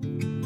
ส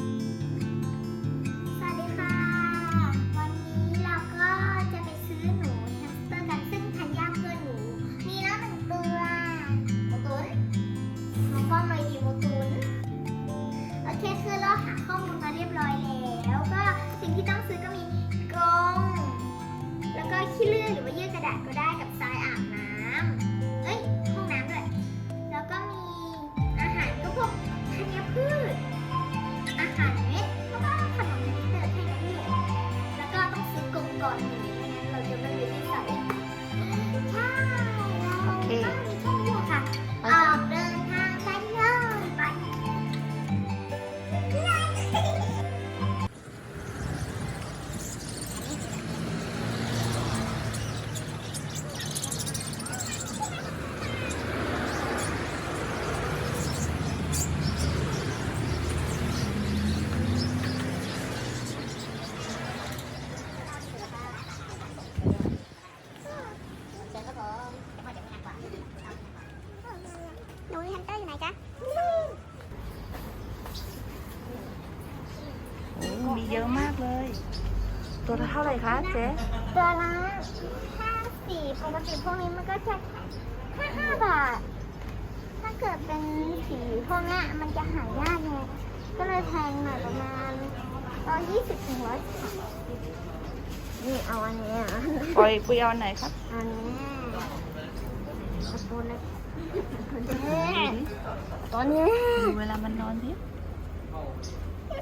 เยอะมากเลย ตัวละเท่าไหร่คะเจ๊ตัวละห้าสี่ปกติพวกนี้มันก็จะแค่ห้าบาท ถ้าเกิดเป็นสีพวกเนี้ยมันจะหายากไงก็เลยแพงหน่อยประมาณร้อยยี่สิบถึงร้อยนี่เอาอันเนี้ยปล่อยปุยเอาอันไหนครับ อันนี้เอาตัวเล็กตัวนี้ดูดิตัวนี้ดูเวลามันนอนดิ ตัวนี้แล้วก็ตัว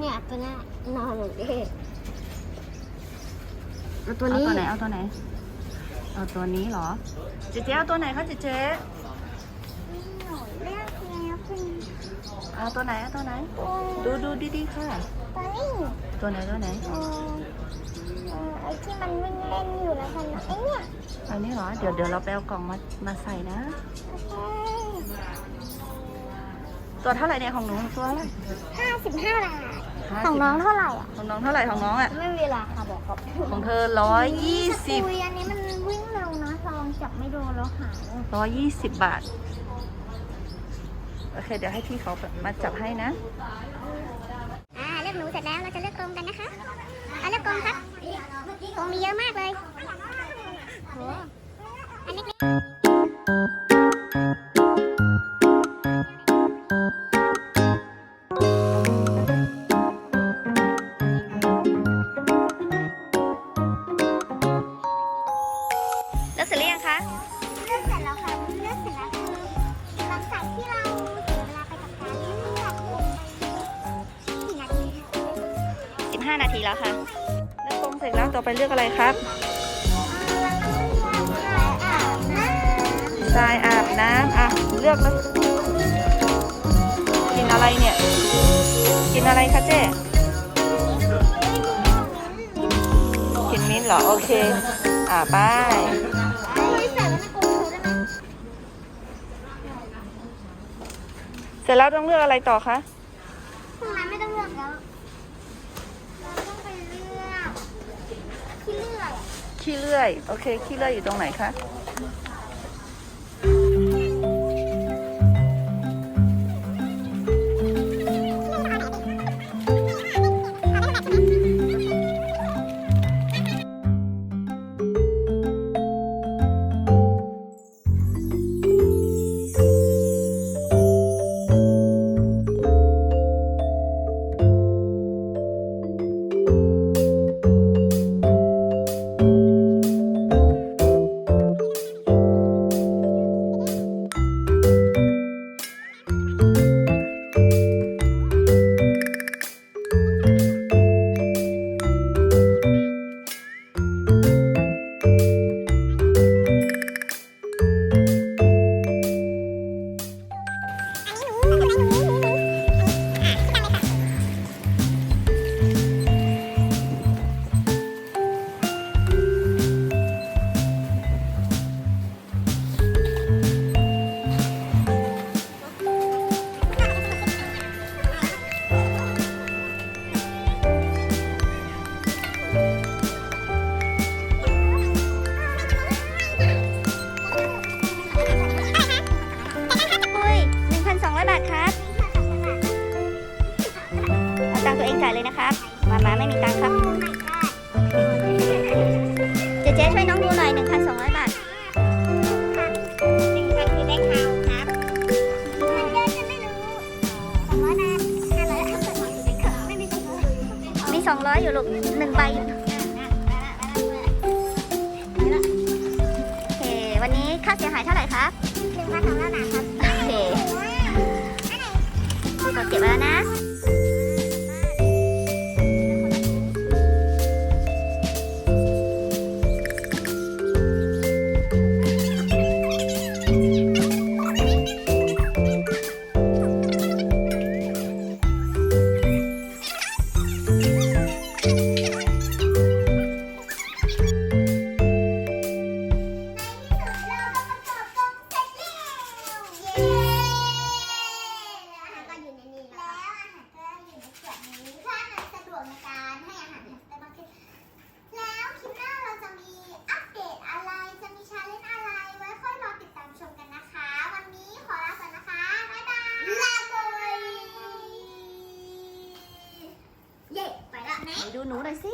เนี้ยตัวเนี้ยนอนอยู่ดิเอาตัวเอานี้ตัวไหน เอาตัวไหน เอาตัวนี้เหรอ เจ๊เจ๊เอาตัวไหนคะเจ๊เจ๊หนูเลือกแล้วเป็นเอาตัวไหน เอาตัวไหนตัวดูดูดีๆค่ะ ตัวนี้ตัวไหนตัวไหน เออเออไอ้ที่มันวิ่งเล่นอยู่แล้วกันนะไอ้เนี่ยอันนี้เหรอ เดี๋ยวเดี๋ยวเราไปเอากล่องมามาใส่นะโอเค ตัวเท่าไหร่เนี่ยของหนูตัวเท่าไหร่ห้าสิบห้าบาทห้าของสิบน้องเท่าไหร่อะ ของน้องเท่าไหร่ของน้องอะ ไม่มีราคาบอกครับของเธอร้อยยี่สิบคุยอันนี้มันวิ่งเร็วนะลองจับไม่โดนแล้วหายเลยร้อยยี่สิบบาท โอเค เดี๋ยวให้พี่เขามาจับให้นะ อ่าเลือกหนูเสร็จแล้วเราจะเลือกกรงกันนะคะเอาเลือกกรงครับกรงมีเยอะมากเลยโหอันเ5 นาทีแล้วค่ะเลือกกรงเสร็จแล้วต่อไปเลือกอะไรครับทรายอาบน้ำอะเลือกแล้วกินอะไรเนี่ย กินอะไรคะเจ๊กินมิ้นเหรอ โอเค อ่าไปเสร็จแล้วต้องเลือกอะไรต่อคะ พวกนั้นไม่ต้องเลือกแล้ว เราต้องไปเลือกที่เลื่อย ขี้เลื่อย โอเค ขี้เลื่อยอยู่ตรงไหนคะ ตัวเองจ่ายเลยนะคะมามาไม่มีตังค์ครับเจ๊เจ๊ช่วยน้องดูหน่อย 1,200 บาทมี200 อยู่ลูกหนึ่งใบโอเวันนี้ค่าเสียหายเท่าไหร่ครับหนึ่งพันสองร้อยบาทครับ โอเคก็เก็บไว้แล้วนะ Mày đưa nụ này xí